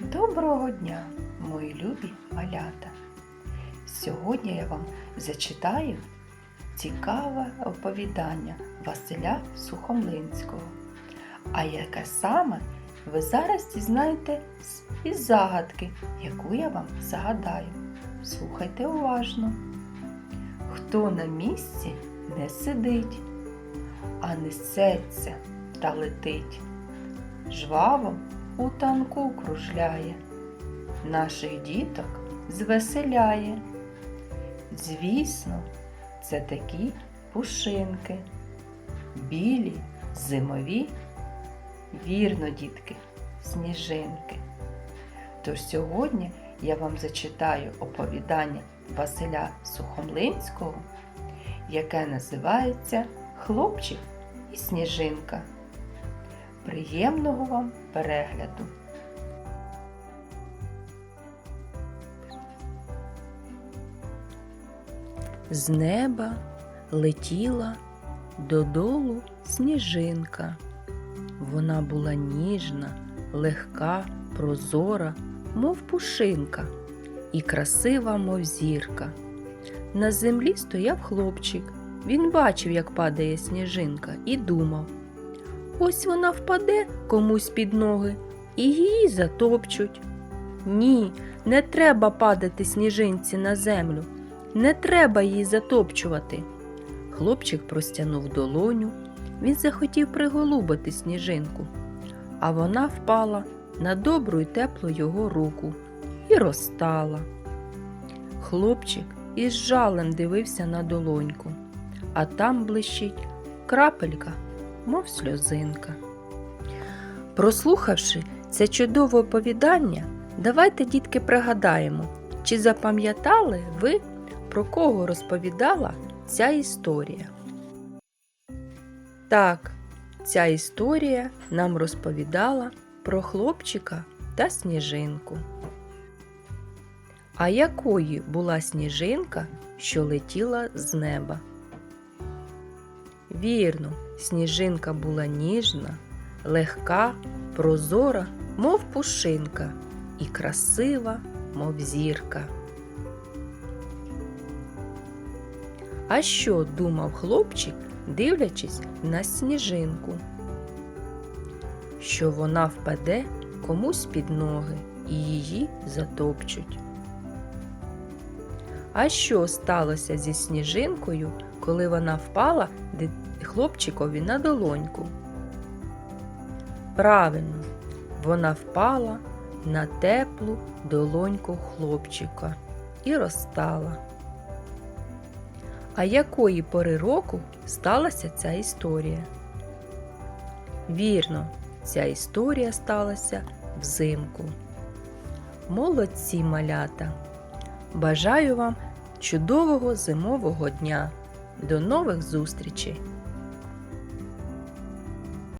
Доброго дня, мої любі малята! Сьогодні я вам зачитаю цікаве оповідання Василя Сухомлинського. А яке саме ви зараз дізнаєте із загадки, яку я вам загадаю. Слухайте уважно. Хто на місці не сидить, а несеться та летить. Жваво у танку кружляє, наших діток звеселяє. Звісно, це такі пушинки, білі, зимові, вірно, дітки, сніжинки. Тож сьогодні я вам зачитаю оповідання Василя Сухомлинського, яке називається Хлопчик і сніжинка. Приємного вам перегляду! З неба летіла додолу сніжинка. Вона була ніжна, легка, прозора, мов пушинка, і красива, мов зірка. На землі стояв хлопчик. Він бачив, як падає сніжинка, і думав: ось вона впаде комусь під ноги, і її затопчуть. Ні, не треба падати сніжинці на землю. Не треба її затопчувати. Хлопчик простягнув долоню, він захотів приголубити сніжинку, а вона впала на добру й теплу його руку і розтала. Хлопчик із жалем дивився на долоньку, а там блищить крапелька, мов сльозинка. Прослухавши це чудове оповідання, давайте, дітки, пригадаємо, чи запам'ятали ви про кого розповідала ця історія. Так, ця історія нам розповідала про хлопчика та сніжинку. А якої була сніжинка, що летіла з неба? Вірно, сніжинка була ніжна, легка, прозора, мов пушинка, і красива, мов зірка. А що думав хлопчик, дивлячись на сніжинку? Що вона впаде комусь під ноги і її затопчуть. А що сталося зі сніжинкою, коли вона впала хлопчикові на долоньку? Правильно, вона впала на теплу долоньку хлопчика і розтала. А якої пори року сталася ця історія? Вірно, ця історія сталася взимку. Молодці малята! Бажаю вам чудового зимового дня! До нових зустрічей!